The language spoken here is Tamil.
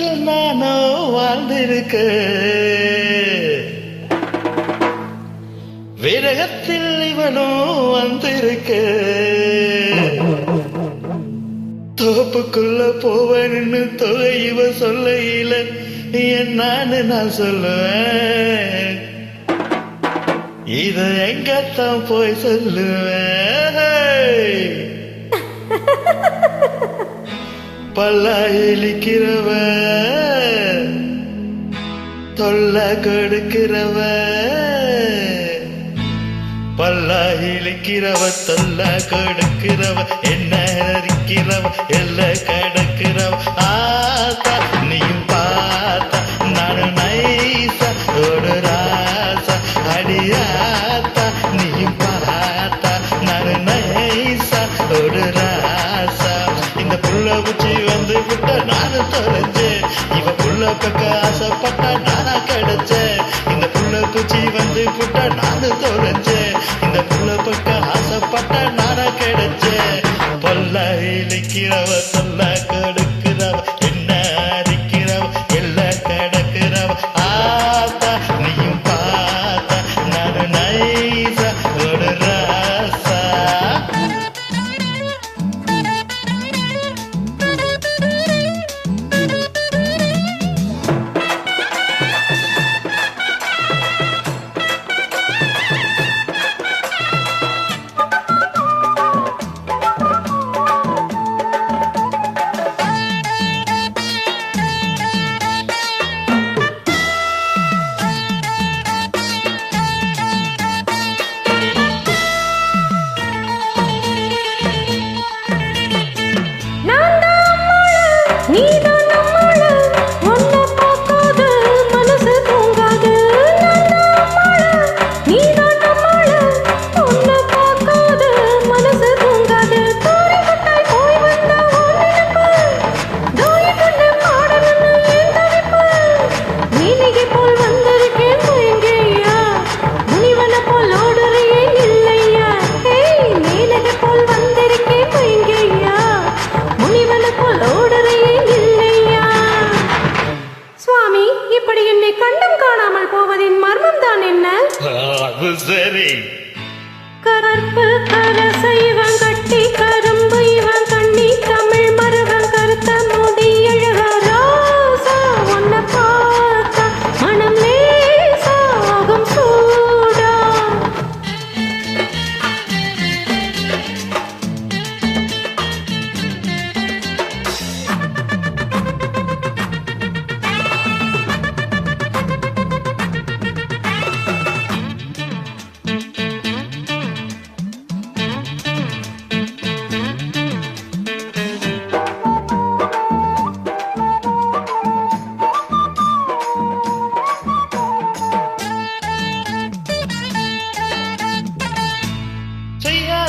நானோ வாழ்ந்திருக்க. விரகத்தில் இவனோ வந்திருக்க. தோப்புக்குள்ள போவன்னு தொகை இவ சொல்லையில என்னான்னு நான் சொல்லுவேன். இத எங்கத்தான் போய் சொல்லுவேன்? பல்லா இழிக்கிறவ தொல்ல கொடுக்கிறவ பல்லா இழிக்கிறவ தொல்ல கொடுக்கிறவ என்ன நானும் தொலைஞ்சேன் இவ புள்ள பக்க ஆசைப்பட்டா நானா கிடைச்சேன் இந்த புள்ள பூச்சி வந்து புட்ட நானும் தொலைஞ்சேன் இந்த புள்ள பக்க ஆசைப்பட்டா நானா கிடைச்சேன் பொல்ல இழைக்கிறவ சொல்ல கொடுக்கிறவ See ya.